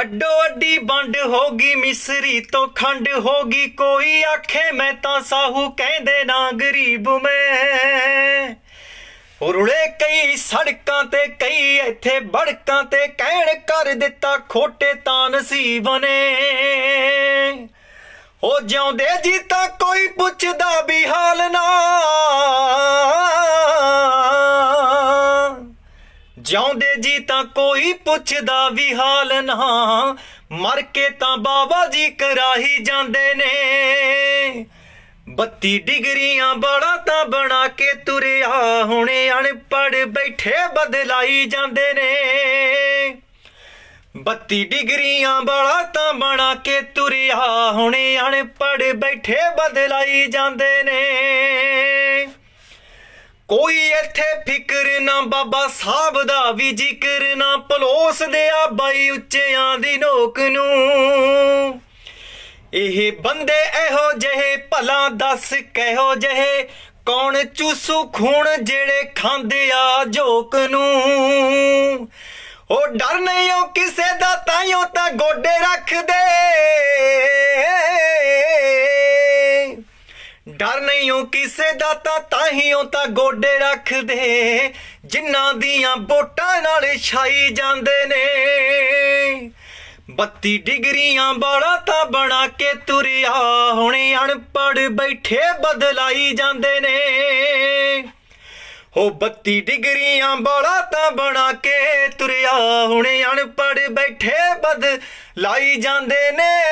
ਅੱਡੋ ਅੱਡੀ ਵੰਡ ਹੋ ਗਈ ਮਿਸਰੀ ਤੋਂ ਖੰਡ ਹੋ ਗਈ ਕੋਈ ਆਖੇ, ਮੈਂ ਤਾਂ ਸਾਹੂ ਕਹਿੰਦੇ ਨਾ ਗਰੀਬ ਮੈਂ। ਉਰਲੇ ਕਈ ਸੜਕਾਂ ਤੇ, ਕਈ ਇੱਥੇ ਬੜਕਾਂ ਤੇ, ਕਹਿਣ ਕਰ ਦਿੱਤਾ ਖੋਟੇ ਤਾਂ ਨਸੀਬ ਨੇ। ਉਹ ਜਿਉਂਦੇ ਜੀ ਤਾਂ ਜਿਉਂਦੇ ਜੀ ਤਾਂ ਕੋਈ ਪੁੱਛਦਾ ਵੀ ਹਾਲ ਨਾ। ਮਰ ਕੇ ਤਾਂ ਬਾਬਾ ਜੀ ਕਰਾਹੀ ਜਾਂਦੇ ਨੇ। 32 ਡਿਗਰੀਆਂ ਬੜਾ ਤਾਂ ਬਣਾ ਕੇ ਤੁਰਿਆ। ਹੁਣੇ ਅਣਪੜ ਬੈਠੇ ਬਦਲਾਈ ਜਾਂਦੇ ਨੇ। 32 ਡਿਗਰੀਆਂ ਬੜਾ ਤਾਂ ਬਣਾ ਕੇ ਤੁਰਿਆ। ਹੁਣੇ ਅਣਪੜ ਬੈਠੇ ਬਦਲਾਈ ਜਾਂਦੇ ਨੇ। ਕੋਈ ਇੱਥੇ ਫਿਕਰ ਨਾ ਬਾਬਾ ਸਾਹਿਬ ਦਾ ਵੀ ਜ਼ਿਕਰ ਨਾ ਪਲੋਸ ਦੇ ਆ ਬਾਈ ਉੱਚਿਆਂ ਦੀ ਨੋਕ ਨੂੰ। ਇਹ ਬੰਦੇ ਇਹੋ ਜਿਹੇ ਭਲਾ ਦੱਸ ਕਹਿੋ ਜਿਹੇ? ਕੌਣ ਚੂਸੂ ਖੂਨ ਜਿਹੜੇ ਖਾਂਦੇ ਆ ਜੋਕ ਨੂੰ? ਉਹ ਡਰ ਨਹੀਂ ਉਹ ਕਿਸੇ ਦਾ ਤਾਈਓ ਤਾਂ ਗੋਡੇ ਡਰ ਨਹੀਂ ਉਹ ਕਿਸੇ ਦਾ ਤਾਂ ਤਾਹੀਓ ਤਾਂ ਗੋਡੇ ਰੱਖਦੇ। ਜਿਨ੍ਹਾਂ ਦੀਆਂ ਵੋਟਾਂ ਨਾਲ ਛਾਈ ਜਾਂਦੇ ਨੇ। 32 ਡਿਗਰੀਆਂ ਬਾੜਾ ਤਾਂ ਬਣਾ ਕੇ ਤੁਰਿਆ। ਹੁਣੇ ਅਣਪੜ ਬੈਠੇ ਬਦਲਾਈ ਜਾਂਦੇ ਨੇ। ਹੋ 32 ਡਿਗਰੀਆਂ ਵਾਲਾ ਤਾਂ ਬਣਾ ਕੇ ਤੁਰਿਆ। ਹੁਣੇ ਅਣਪੜ ਬੈਠੇ ਬਦਲਾਈ ਜਾਂਦੇ ਨੇ।